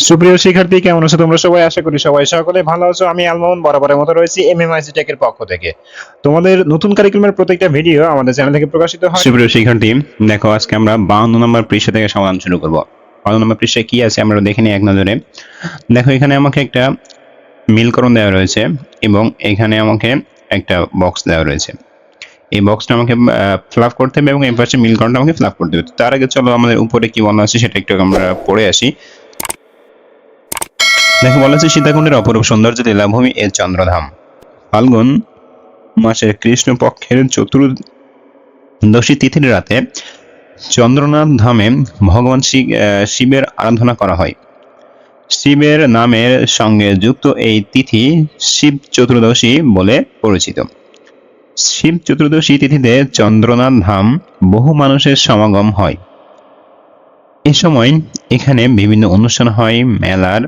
সুপ্রিয় শিক্ষার্থী, কেমন আছো তোমরা সবাই? আশা করি সবাই সকলে ভালো আছো। আমি আলমোহন বরাবরের মতো রয়েছি এমএমআইসি টেকের পক্ষ থেকে। তোমাদের নতুন কারিকুলামের প্রত্যেকটা ভিডিও আমাদের চ্যানেল থেকে প্রকাশিত হয়। সুপ্রিয় শিক্ষার্থী, দেখো, আজকে আমরা বাউন্ন নম্বর পৃষ্ঠা থেকে সমাধান শুরু করব। বাউন্ন নম্বর পৃষ্ঠায় কি আছে আমরা দেখে নিই এক নজরে। দেখো, এখানে আমাকে একটা মিলকরণ দেওয়া রয়েছে এবং এখানে আমাকে একটা বক্স দেওয়া রয়েছে। এই বক্সটা আমাকে ফিল আপ করতে হবে এবং এই পাশে মিলকরণটা আমাকে ফিল আপ করতে হবে। তার আগে চলো, আমাদের উপরে কি বলা আছে সেটা একটু আমরা পড়ে আসি। দেখো, বলা আছে সীতাকুণ্ডের অপরূপ সৌন্দর্য লীলাভূমি এর চন্দ্রধাম। ফাল্গুন মাসের কৃষ্ণ পক্ষের চতুর্দশী তিথির রাতে চন্দ্রনাথ ধামে ভগবান শিবের আরাধনা করা হয়। শিবের নামের সঙ্গে যুক্ত এই তিথি শিব চতুর্দশী বলে পরিচিত। শিব চতুর্দশী তিথিতে চন্দ্রনাথ ধাম বহু মানুষের সমাগম হয়। এ সময় এখানে বিভিন্ন অনুষ্ঠান হয়, মেলার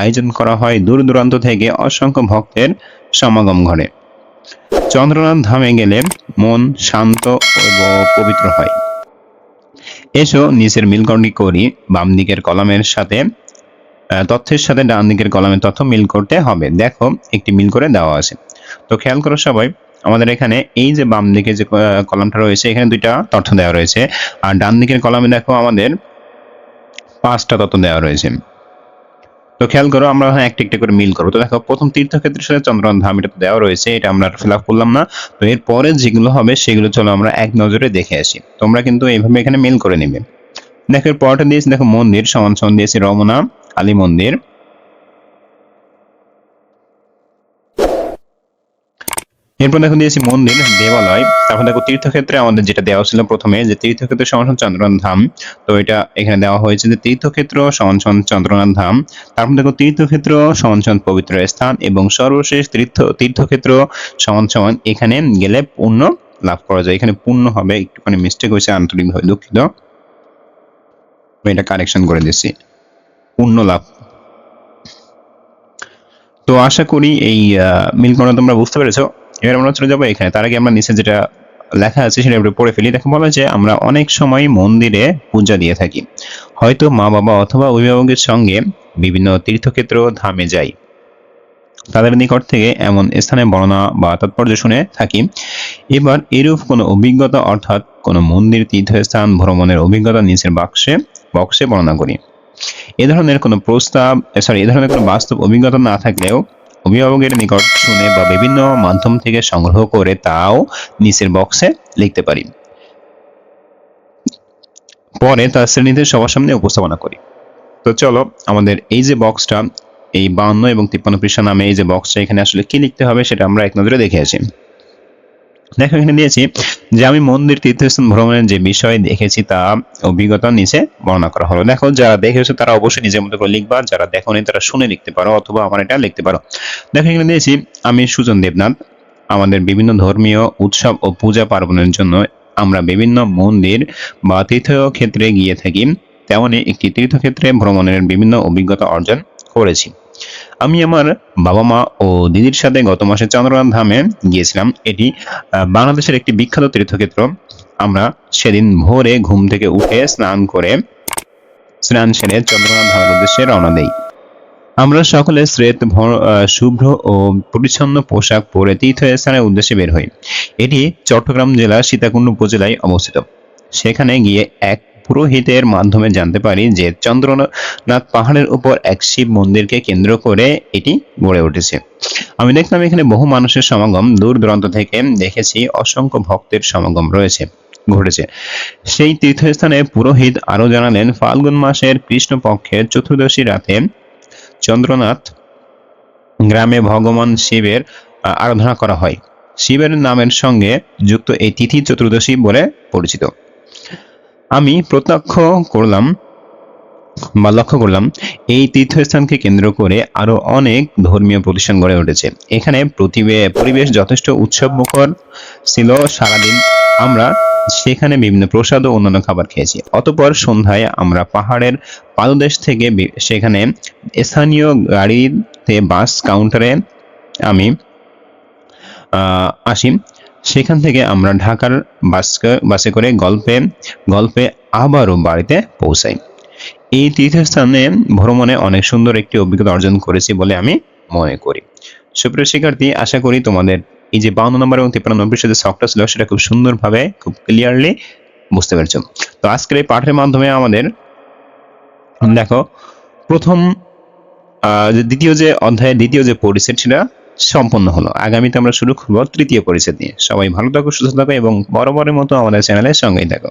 আয়োজন করা হয় দূর দূরান্ত থেকে অসংখ্য ভক্তের সমাগম ঘটে চন্দ্রনাথ ধামে গেলে মন শান্ত ও পবিত্র হয়। এসো নিচের মিলকরণটি করি, বাম দিকের কলামের সাথে তথ্যের সাথে ডান দিকের কলামের তথ্য মিল করতে হবে। দেখো, একটি মিল করে দেওয়া আছে। তো খেয়াল করো সবাই, আমাদের এখানে এই যে বাম দিকে যে কলামটা রয়েছে, এখানে দুইটা তথ্য দেওয়া রয়েছে। আর ডান দিকের কলামে দেখো আমাদের পাঁচটা তথ্য দেওয়া রয়েছে। তো খেয়াল করো, আমরা হ্যাঁ একটা একটা করে মিল করব। তো দেখো, প্রথম তীর্থক্ষেত্রের সাথে চন্দ্রন ধাম এটা দেওয়া রয়েছে, এটা আমরা ফিল আপ করলাম না। তো এরপরে যেগুলো হবে, সেগুলো চলো আমরা এক নজরে দেখে আসি। তোমরা কিন্তু এইভাবে এখানে মিল করে নেবে। দেখো পরটা দিয়েছি, দেখো, মন্দির, সমান সমান দিয়েছি রমনা, কালী মন্দির। এরপর দেখো দিয়েছি মন্দির, দেবালয়। তারপর দেখো তীর্থক্ষেত্রে আমাদের যেটা দেওয়া ছিল প্রথমে, যে তীর্থক্ষেত্র সমান চন্দ্রনাথ ধাম। তো এটা এখানে দেওয়া হয়েছে যে তীর্থক্ষেত্র সমান চন্দ্রনাথ ধাম। তারপর দেখো তীর্থক্ষেত্র সমান পবিত্র স্থান এবং সর্বশেষ তীর্থ, তীর্থক্ষেত্র সমান এখানে গেলে পূর্ণ লাভ করা যায়। এখানে পূর্ণ হবে, একটুখানি মিস্টেক হয়েছে, আন্তরিকভাবে দুঃখিত। এটা কারেকশন করে দিচ্ছি। পূর্ণ লাভ। তো আশা করি এই মিলকরণ তোমরা বুঝতে পেরেছ। এবার আমরা চলে যাব এখানে। তার আগে আমরা নিচে যেটা লেখা আছে সেটা একটু পড়ে ফেলি। দেখো, বলা যে আমরা অনেক সময় মন্দিরে পূজা দিয়ে থাকি। হয়তো মা বাবা অথবা অভিভাবকের সঙ্গে বিভিন্ন তীর্থক্ষেত্র ধামে যাই। তাদের নিকট থেকে এমন স্থানে বর্ণনা বা তাৎপর্য শুনে থাকি। এবার এরূপ কোনো অভিজ্ঞতা অর্থাৎ কোনো মন্দির, তীর্থস্থান, ভ্রমণের অভিজ্ঞতা নিচের বাক্সে, বক্সে বর্ণনা করি। এ ধরনের কোনো প্রস্তাব সরি এ ধরনের কোনো বাস্তব অভিজ্ঞতা না থাকলেও অভিভাবকের নিকট শুনে বা বিভিন্ন মাধ্যম থেকে সংগ্রহ করে তাও নিচের বক্সে লিখতে পারি। পরে তার শ্রেণীতে সবার সামনে উপস্থাপনা করি। তো চলো, আমাদের এই যে বক্সটা এই বাউন্ন এবং তিপ্পান্ন পৃষ্ঠা নামে এই যে বক্সটা এখানে আসলে কি লিখতে হবে সেটা আমরা এক নজরে দেখে আসি। দেখো এখানে দিয়েছি যে আমি মন্দির তীর্থস্থান ভ্রমণের যে বিষয় দেখেছি তা অভিজ্ঞতা নিচে বর্ণনা করা হলো। দেখো, যারা দেখেছ তারা অবশ্যই নিজের মতো করে লিখবা, যারা দেখোনি তারা শুনে লিখতে পারো অথবা আমার এটা লিখতে পারো। দেখো, এখানে দিয়েছি, আমি সুজন দেবনাথ, আমাদের বিভিন্ন ধর্মীয় উৎসব ও পূজা পার্বণের জন্য আমরা বিভিন্ন মন্দির বা তীর্থক্ষেত্রে গিয়ে থাকি, তেমনি একটি তীর্থক্ষেত্রে ভ্রমণের বিভিন্ন অভিজ্ঞতা অর্জন করেছি। আমি আমার বাবা মা ও দিদির সাথে গত মাসে চন্দ্রনাথ ধামে গিয়েছিলাম। এটি বাংলাদেশের একটি বিখ্যাত তীর্থক্ষেত্র। আমরা সেদিন ভোরে ঘুম থেকে উঠে স্নান করে স্নান সেরে চন্দ্রনাথ ধামের উদ্দেশ্যে রওনা দেই। আমরা সকলে শ্রেত শুভ্র ও পরিচ্ছন্ন পোশাক পরে তীর্থস্থানের উদ্দেশ্যে বের হই। এটি চট্টগ্রাম জেলার সীতাকুণ্ড উপজেলায় অবস্থিত। সেখানে গিয়ে এক পুরোহিতের মাধ্যমে জানতে পারি যে চন্দ্রনাথ পাহাড়ের উপর এক শিব মন্দিরকে কেন্দ্র করে এটি গড়ে উঠেছে। আমি দেখলাম এখানে বহু মানুষের সমাগম। দূর দূরান্ত থেকে দেখেছি অসংখ্য ভক্তের সমাগম রয়েছে, ঘটেছে। সেই তীর্থস্থানে পুরোহিত আরও জানালেন, ফাল্গুন মাসের কৃষ্ণপক্ষের চতুর্দশী রাতে চন্দ্রনাথ গ্রামে ভগবান শিবের আরাধনা করা হয়। শিবের নামের সঙ্গে যুক্ত এই তিথি চতুর্দশী বলে পরিচিত। আমি প্রত্যক্ষ করলাম বা লক্ষ্য করলাম এই তীর্থস্থানকে কেন্দ্র করে আরও অনেক ধর্মীয় প্রতিষ্ঠান গড়ে উঠেছে। এখানে প্রতিবে- পরিবেশ যথেষ্ট উৎসব মুখর ছিল সারাদিন। আমরা সেখানে বিভিন্ন প্রসাদ ও অন্যান্য খাবার খেয়েছি। অতপর সন্ধ্যায় আমরা পাহাড়ের পাদদেশ থেকে সেখানে স্থানীয় গাড়িতে বাস কাউন্টারে আমি আহ, আসি। সেখান থেকে আমরা ঢাকার বাস বাসে করে গল্পে গল্পে আবারও বাড়িতে পৌঁছাই। এই তীর্থস্থানে ভ্রমণে অনেক সুন্দর একটি অভিজ্ঞতা অর্জন করেছি বলে আমি মনে করি। সুপ্রিয় শিক্ষার্থী, আশা করি তোমাদের এই যে বাউন্ন নম্বর এবং তিপ্পান্ন নম্বর যে শখটা ছিল, সেটা খুব সুন্দরভাবে, খুব ক্লিয়ারলি বুঝতে পেরেছ। তো আজকের এই পাঠের মাধ্যমে আমাদের দেখো, প্রথম দ্বিতীয় যে অধ্যায়ের দ্বিতীয় যে পরিচ্ছেদ, সেটা সম্পন্ন হলো। আগামীতে আমরা শুরু করব তৃতীয় পরিচ্ছেদ নিয়ে। সবাই ভালো থাকো, সুস্থ থাকো এবং বরাবরের মতো আমাদের চ্যানেলের সঙ্গেই থাকো।